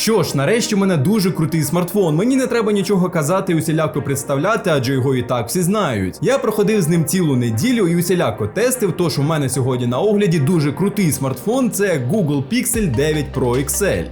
Що ж, нарешті у мене дуже крутий смартфон. Мені не треба нічого казати і усіляко представляти, адже його і так всі знають. Я проходив з ним цілу неділю і усіляко тестив. Тож у мене сьогодні на огляді дуже крутий смартфон. Це Google Pixel 9 Pro XL.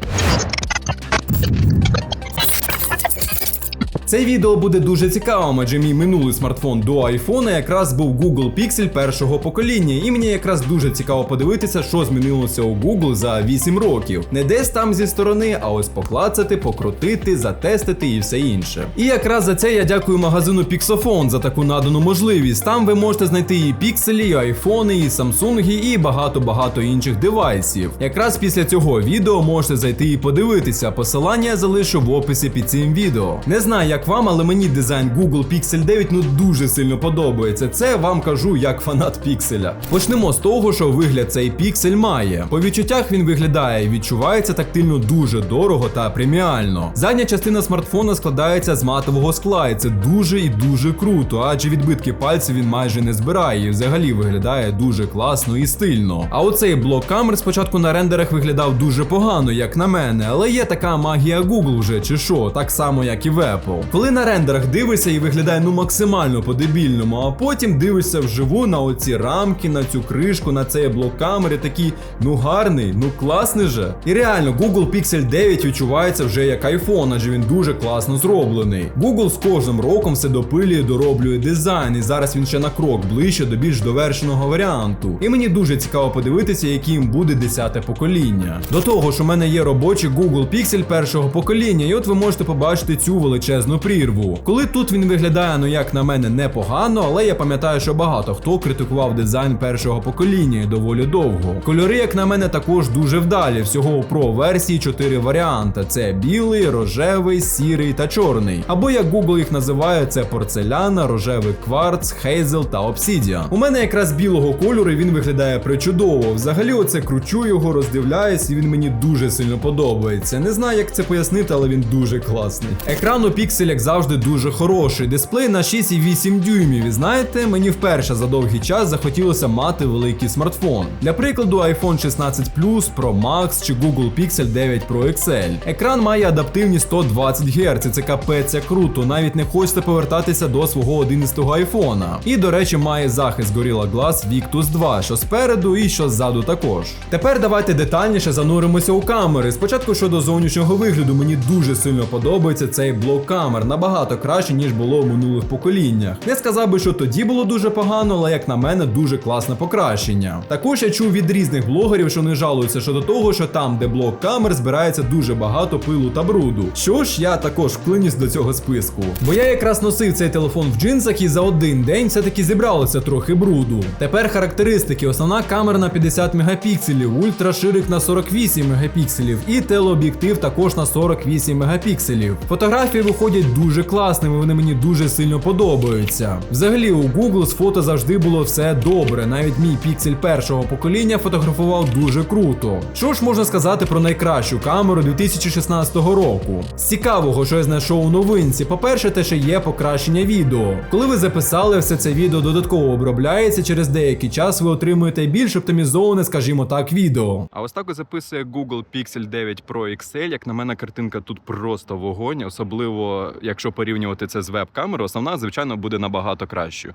Це відео буде дуже цікавим, адже мій минулий смартфон до айфона якраз був Google Pixel першого покоління, і мені якраз дуже цікаво подивитися, що змінилося у Google за 8 років. Не десь там зі сторони, а ось поклацати, покрутити, затестити і все інше. І якраз за це я дякую магазину Pixophone за таку надану можливість. Там ви можете знайти і пікселі, і айфони, і самсунги, і багато-багато інших девайсів. Якраз після цього відео можете зайти і подивитися. Посилання я залишу в описі під цим відео. Не знаю, як вам, але мені дизайн Google Pixel 9 ну дуже сильно подобається. Це вам кажу як фанат пікселя. Почнемо з того, що вигляд цей піксель має. По відчуттях він виглядає і відчувається тактильно дуже дорого та преміально. Задня частина смартфона складається з матового скла, і це дуже і дуже круто, адже відбитки пальців він майже не збирає і взагалі виглядає дуже класно і стильно. А оцей блок камер спочатку на рендерах виглядав дуже погано, як на мене, але є така магія Google вже чи що, так само як і в Apple. Коли на рендерах дивишся і виглядає ну максимально по-дебільному, а потім дивишся вживу на оці рамки, на цю кришку, на цей блок камери, такий, ну гарний, ну класний же. І реально, Google Pixel 9 відчувається вже як iPhone, адже він дуже класно зроблений. Google з кожним роком все допилює, дороблює дизайн, і зараз він ще на крок ближче до більш довершеного варіанту. І мені дуже цікаво подивитися, яким буде 10 покоління. До того ж, у мене є робочий Google Pixel першого покоління, і от ви можете побачити цю величезну прірву. Коли тут він виглядає, ну як на мене, непогано, але я пам'ятаю, що багато хто критикував дизайн першого покоління і доволі довго. Кольори, як на мене, також дуже вдалі. Всього у Pro версії 4 варіанти: це білий, рожевий, сірий та чорний. Або як Google їх називає, це порцеляна, рожевий кварц, хейзел та обсідіан. У мене якраз білого кольору він виглядає причудово. Взагалі, оце кручу його, роздивляюсь, і він мені дуже сильно подобається. Не знаю, як це пояснити, але він дуже класний. Екран у Pixel, як завжди, дуже хороший. Дисплей на 6,8 дюймів. І знаєте, мені вперше за довгий час захотілося мати великий смартфон. Для прикладу, iPhone 16 Plus, Pro Max чи Google Pixel 9 Pro XL. Екран має адаптивні 120 Гц. і Це капець круто. Навіть не хочеться повертатися до свого 11-го айфона. І, до речі, має захист Gorilla Glass Victus 2, що спереду і що ззаду також. Тепер давайте детальніше зануримося у камери. Спочатку щодо зовнішнього вигляду, мені дуже сильно подобається цей блок камер, набагато краще, ніж було в минулих поколіннях. Не сказав би, що тоді було дуже погано, але як на мене, дуже класне покращення. Також я чув від різних блогерів, що не жалуються щодо того, що там, де блок камер, збирається дуже багато пилу та бруду. Що ж, я також вклиніс до цього списку. Бо я якраз носив цей телефон в джинсах і за один день все-таки зібралося трохи бруду. Тепер характеристики: основна камера на 50 мегапікселів, ультраширик на 48 мегапікселів і телеоб'єктив також на 48 мегапікселів. Фотографії виходять дуже класними, вони мені дуже сильно подобаються. Взагалі, у Google з фото завжди було все добре. Навіть мій піксель першого покоління фотографував дуже круто. Що ж можна сказати про найкращу камеру 2016 року? З цікавого, що я знайшов у новинці, по-перше, те, що є покращення відео. Коли ви записали все це відео додатково обробляється, через деякий час ви отримуєте більш оптимізоване, скажімо так, відео. А ось так записує Google Pixel 9 Pro XL. Як на мене, картинка тут просто вогонь, особливо якщо порівнювати це з веб-камерою, основна, звичайно, буде набагато кращою.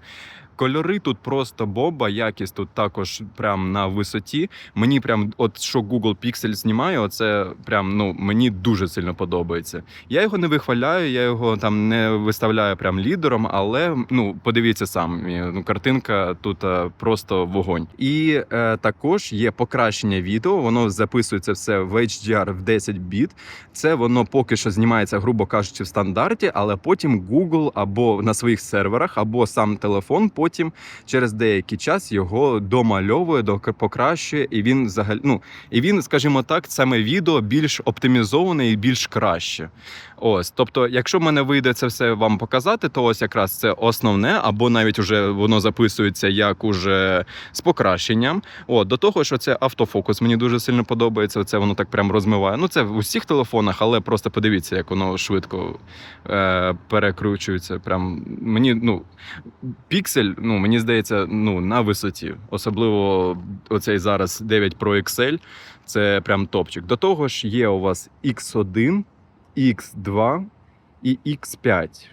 Кольори тут просто бомба, якість тут також прям на висоті. Мені прям, от що Google Pixel знімає, оце прям ну мені дуже сильно подобається. Я його не вихваляю, я його там не виставляю прям лідером, але ну подивіться самі, ну картинка тут е, просто вогонь. І е, також є покращення відео. Воно записується все в HDR в 10 біт. Це воно поки що знімається, грубо кажучи, в стандарті, але потім Google або на своїх серверах, або сам телефон потім через деякий час його домальовує, покращує, і він взагалі, ну і він, скажімо так, саме відео більш оптимізоване і більш краще. Ось, тобто, якщо в мене вийде це все вам показати, то ось якраз це основне, або навіть уже воно записується як уже з покращенням. От, до того, що це автофокус мені дуже сильно подобається. Це воно так прям розмиває. Ну, це в усіх телефонах, але просто подивіться, як воно швидко е, перекручується. Прям мені, ну, піксель, ну, мені здається, ну, на висоті. Особливо оцей зараз 9 Pro XL. Це прям топчик. До того ж, є у вас X1, X2 і X5.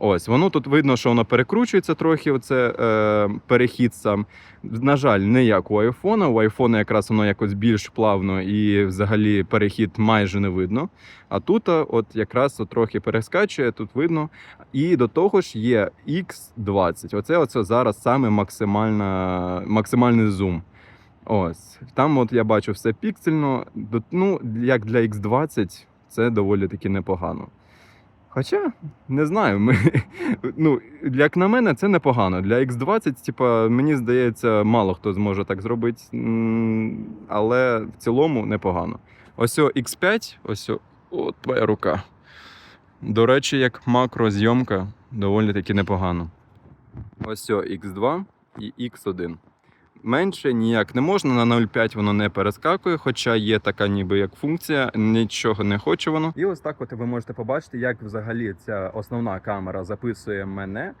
Ось, воно тут видно, що воно перекручується трохи. Оце е, перехід сам. На жаль, не як у айфона. У айфона якраз воно якось більш плавно і взагалі перехід майже не видно. А тут от якраз от трохи перескачує, тут видно. І до того ж є X20. Оце, оце зараз саме максимальна, максимальний зум. Ось. Там от я бачу все піксельно. Ну, як для X20, це доволі таки непогано. Хоча, не знаю, ми, ну, як на мене, це непогано. Для X20, типа, мені здається, мало хто зможе так зробити, але в цілому непогано. Ось о X5, ось от твоя рука. До речі, як макрозйомка, доволі таки непогано. Ось о X2 і X1. Менше ніяк не можна, на 0,5 воно не перескакує, хоча є така ніби як функція, нічого не хоче воно. І ось так от ви можете побачити, як взагалі ця основна камера записує мене.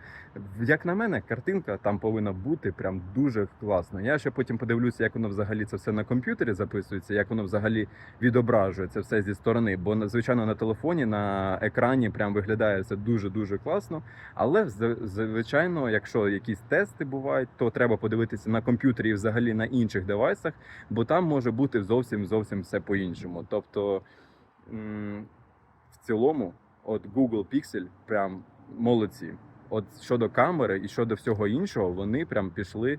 Як на мене, картинка там повинна бути прям дуже класна. Я ще потім подивлюся, як воно взагалі це все на комп'ютері записується, як воно взагалі відображує це все зі сторони. Бо звичайно на телефоні, на екрані прям виглядає це дуже-дуже класно. Але звичайно, якщо якісь тести бувають, то треба подивитися на комп'ютері і взагалі на інших девайсах, бо там може бути зовсім зовсім все по-іншому. Тобто, в цілому, от Google Pixel прям молодці. От щодо камери і щодо всього іншого, вони прям пішли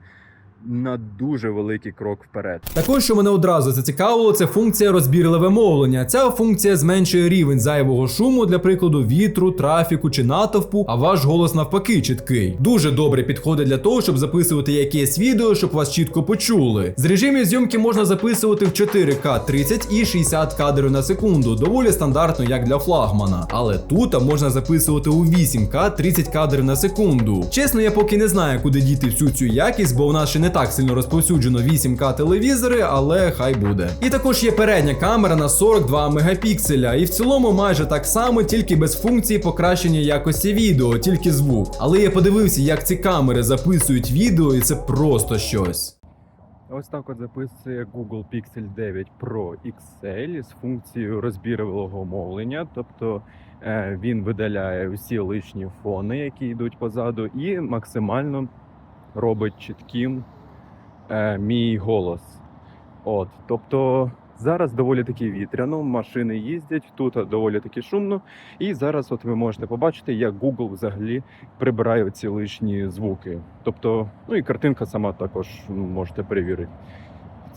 на дуже великий крок вперед. Також, що мене одразу зацікавило, це функція розбірливе мовлення. Ця функція зменшує рівень зайвого шуму, для прикладу, вітру, трафіку чи натовпу, а ваш голос навпаки чіткий. Дуже добре підходить для того, щоб записувати якесь відео, щоб вас чітко почули. З режимів зйомки можна записувати в 4К 30 і 60 кадрів на секунду. Доволі стандартно, як для флагмана. Але тут можна записувати у 8К 30 кадрів на секунду. Чесно, я поки не знаю, куди діти всю цю якість, бо в нас ще не так сильно розповсюджено 8К телевізори, але хай буде. І також є передня камера на 42 мегапікселя, і в цілому майже так само, тільки без функції покращення якості відео, тільки звук. Але я подивився, як ці камери записують відео, і це просто щось. Ось так от записує Google Pixel 9 Pro XL з функцією розбірливого мовлення, тобто е, він видаляє усі лишні фони, які йдуть позаду, і максимально робить чітким е, мій голос. От, тобто зараз доволі таки вітряно, машини їздять, тут доволі таки шумно. І зараз от ви можете побачити, як Google взагалі прибирає ці лишні звуки. Тобто, ну і картинка сама також можете перевірити.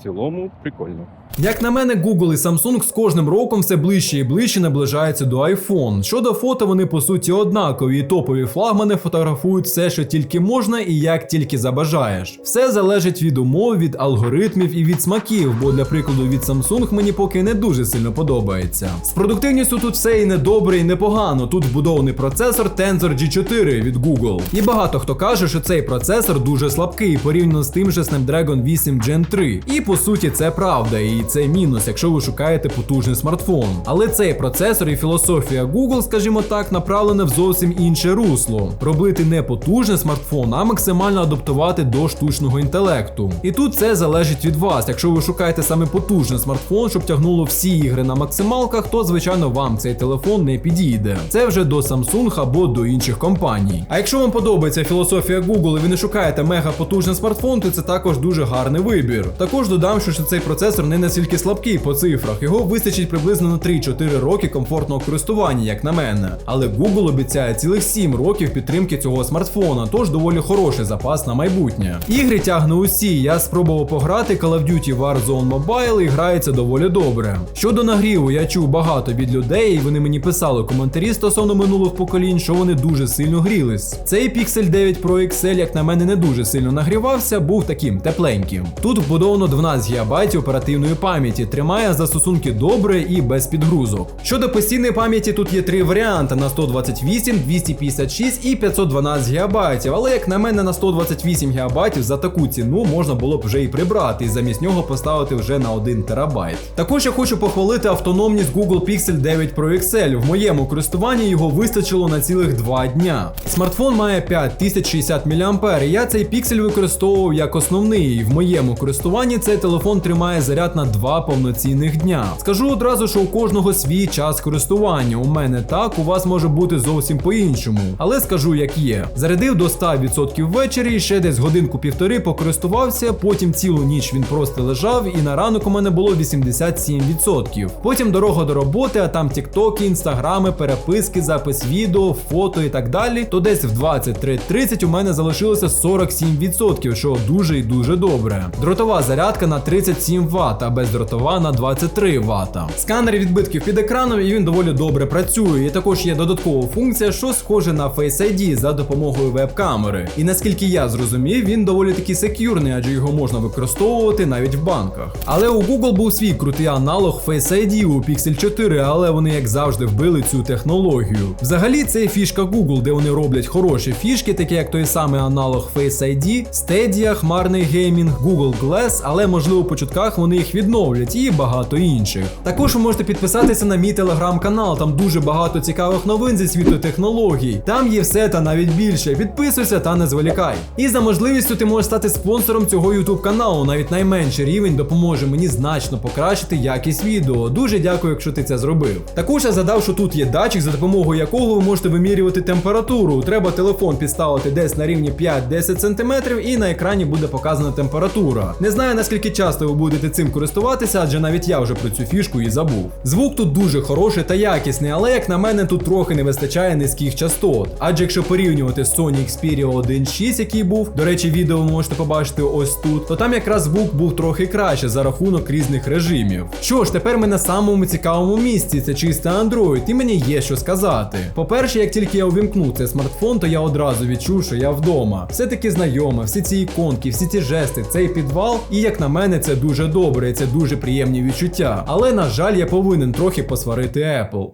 Цілому прикольно. Як на мене, Google і Samsung з кожним роком все ближче і ближче наближаються до iPhone. Щодо фото, вони по суті однакові, і топові флагмани фотографують все, що тільки можна і як тільки забажаєш. Все залежить від умов, від алгоритмів і від смаків, бо для прикладу від Samsung мені поки не дуже сильно подобається. З продуктивністю тут все і не добре, і непогано. Тут вбудований процесор Tensor G4 від Google. І багато хто каже, що цей процесор дуже слабкий порівняно з тим же Snapdragon 8 Gen 3. І по суті, це правда. І це мінус, якщо ви шукаєте потужний смартфон. Але цей процесор і філософія Google, скажімо так, направлена в зовсім інше русло. Робити не потужний смартфон, а максимально адаптувати до штучного інтелекту. І тут це залежить від вас. Якщо ви шукаєте саме потужний смартфон, щоб тягнуло всі ігри на максималках, то звичайно вам цей телефон не підійде. Це вже до Samsung або до інших компаній. А якщо вам подобається філософія Google і ви не шукаєте мега потужний смартфон, то це також дуже гарний вибір. Також додам, що цей процесор не настільки слабкий по цифрах. Його вистачить приблизно на 3-4 роки комфортного користування, як на мене. Але Google обіцяє цілих 7 років підтримки цього смартфона, тож доволі хороший запас на майбутнє. Ігри тягне усі. Я спробував пограти Call of Duty Warzone Mobile і грається доволі добре. Щодо нагріву, я чув багато від людей, і вони мені писали коментарі стосовно минулих поколінь, що вони дуже сильно грілись. Цей Pixel 9 Pro XL, як на мене, не дуже сильно нагрівався, був таким тепленьким. Тут вбудовано 12 ГБ оперативної пам'яті, тримає застосунки добре і без підгрузок. Щодо постійної пам'яті, тут є три варіанти: на 128, 256 і 512 ГБ. Але як на мене, на 128 ГБ за таку ціну можна було б вже і прибрати, і замість нього поставити вже на 1 терабайт. Також я хочу похвалити автономність Google Pixel 9 Pro XL. В моєму користуванні його вистачило на цілих 2 дня. Смартфон має 5060 мАh, і я цей піксель використовував як основний. І в моєму користуванні це цей телефон тримає заряд на два повноцінних дня. Скажу одразу, що у кожного свій час користування. У мене так, у вас може бути зовсім по-іншому. Але скажу як є. Зарядив до 100% ввечері, ще десь годинку-півтори покористувався, потім цілу ніч він просто лежав, і на ранок у мене було 87%. Потім дорога до роботи, а там тіктоки, інстаграми, переписки, запис відео, фото і так далі. То десь в 23.30 у мене залишилося 47%, що дуже і дуже добре. Дротова зарядка на 37 Вт, а бездротова на 23 Вт. Сканер відбитків під екраном і він доволі добре працює. І також є додаткова функція, що схоже на Face ID за допомогою веб-камери. І наскільки я зрозумів, він доволі таки секюрний, адже його можна використовувати навіть в банках. Але у Google був свій крутий аналог Face ID у Pixel 4, але вони як завжди вбили цю технологію. Взагалі, це фішка Google, де вони роблять хороші фішки, такі як той самий аналог Face ID, Stadia, хмарний геймінг, Google Glass, але можливо по чутках вони їх відновлять і багато інших. Також ви можете підписатися на мій телеграм-канал, там дуже багато цікавих новин зі світу технологій. Там є все та навіть більше. Підписуйся та не зволікай. І за можливістю ти можеш стати спонсором цього YouTube каналу. Навіть найменший рівень допоможе мені значно покращити якість відео. Дуже дякую, якщо ти це зробив. Також я задав, що тут є датчик, за допомогою якого ви можете вимірювати температуру. Треба телефон підставити десь на рівні 5-10 см і на екрані буде показана температура. Не знаю наскільки часто ви будете цим користуватися, адже навіть я вже про цю фішку і забув. Звук тут дуже хороший та якісний, але як на мене, тут трохи не вистачає низьких частот. Адже якщо порівнювати з Sony Xperia 1.6, який був, до речі, відео ви можете побачити ось тут, то там якраз звук був трохи краще за рахунок різних режимів. Що ж, тепер ми на самому цікавому місці, це чисто Android, і мені є що сказати. По-перше, як тільки я увімкнув цей смартфон, то я одразу відчув, що я вдома. Все таки знайоме, всі ці іконки, всі ці жести, цей підвал, і як на мене, це дуже добре, і це дуже приємні відчуття. Але на жаль, я повинен трохи посварити Apple.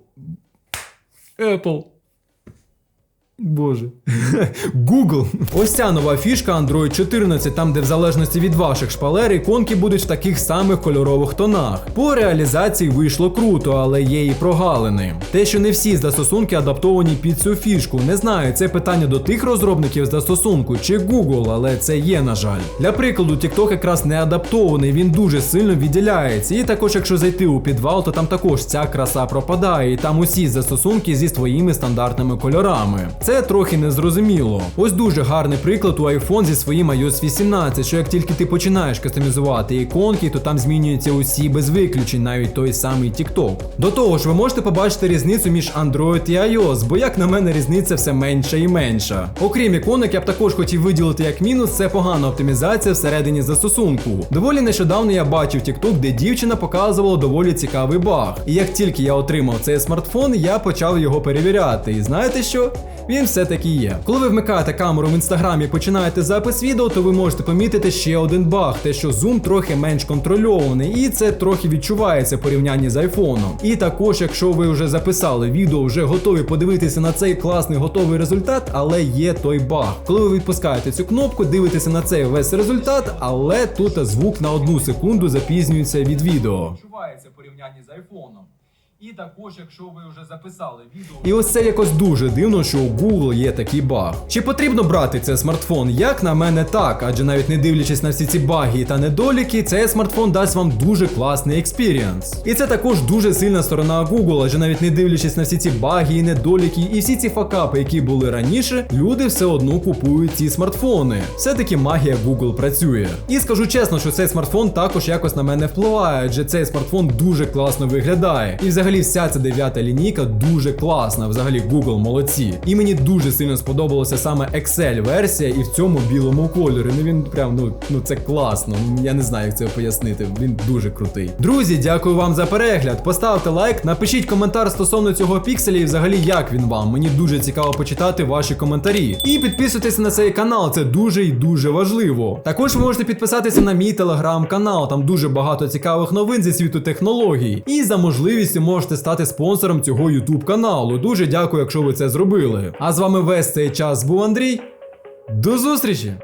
Apple. Боже. Google. Ось ця нова фішка Android 14, там де в залежності від ваших шпалер іконки будуть в таких самих кольорових тонах. По реалізації вийшло круто, але є і прогалини. Те, що не всі застосунки адаптовані під цю фішку. Не знаю, це питання до тих розробників застосунку чи Google, але це є, на жаль. Для прикладу, TikTok якраз не адаптований, він дуже сильно відділяється. І також, якщо зайти у підвал, то там також ця краса пропадає, і там усі застосунки зі своїми стандартними кольорами. Це трохи незрозуміло. Ось дуже гарний приклад у iPhone зі своїм iOS 18, що як тільки ти починаєш кастомізувати іконки, то там змінюються усі без виключень, навіть той самий TikTok. До того ж, ви можете побачити різницю між Android і iOS, бо як на мене різниця все менша і менша. Окрім іконок, я б також хотів виділити як мінус, це погана оптимізація всередині застосунку. Доволі нещодавно я бачив TikTok, де дівчина показувала доволі цікавий баг. І як тільки я отримав цей смартфон, я почав його перевіряти. І знаєте що? Він все-таки є. Коли ви вмикаєте камеру в інстаграмі починаєте запис відео, то ви можете помітити ще один баг, те, що зум трохи менш контрольований, і це трохи відчувається в порівнянні з айфоном. І також, якщо ви вже записали відео, вже готові подивитися на цей класний готовий результат, але є той баг. Коли ви відпускаєте цю кнопку, дивитеся на цей весь результат, але тут звук на одну секунду запізнюється від відео. Відчувається порівнянні з айфоном. І також, якщо ви вже записали відео. І ось це якось дуже дивно, що у Google є такий баг. Чи потрібно брати цей смартфон? Як на мене, так, адже навіть не дивлячись на всі ці баги та недоліки, цей смартфон дасть вам дуже класний експірієнс. І це також дуже сильна сторона Google, адже навіть не дивлячись на всі ці баги і недоліки, і всі ці факапи, які були раніше, люди все одно купують ці смартфони. Все-таки магія Google працює. І скажу чесно, що цей смартфон також якось на мене впливає, адже цей смартфон дуже класно виглядає. І взагалі вся ця дев'ята лінійка дуже класна. Взагалі Google молодці. І мені дуже сильно сподобалася саме Excel версія і в цьому білому кольорі. Ну він прям ну, ну це класно. Я не знаю, як це пояснити. Він дуже крутий. Друзі, дякую вам за перегляд. Поставте лайк, напишіть коментар стосовно цього пікселя і взагалі як він вам. Мені дуже цікаво почитати ваші коментарі. І підписуйтесь на цей канал, це дуже і дуже важливо. Також ви можете підписатися на мій телеграм-канал, там дуже багато цікавих новин зі світу технологій. І за можливістю можете стати спонсором цього YouTube каналу. Дуже дякую, якщо ви це зробили. А з вами весь цей час був Андрій. До зустрічі!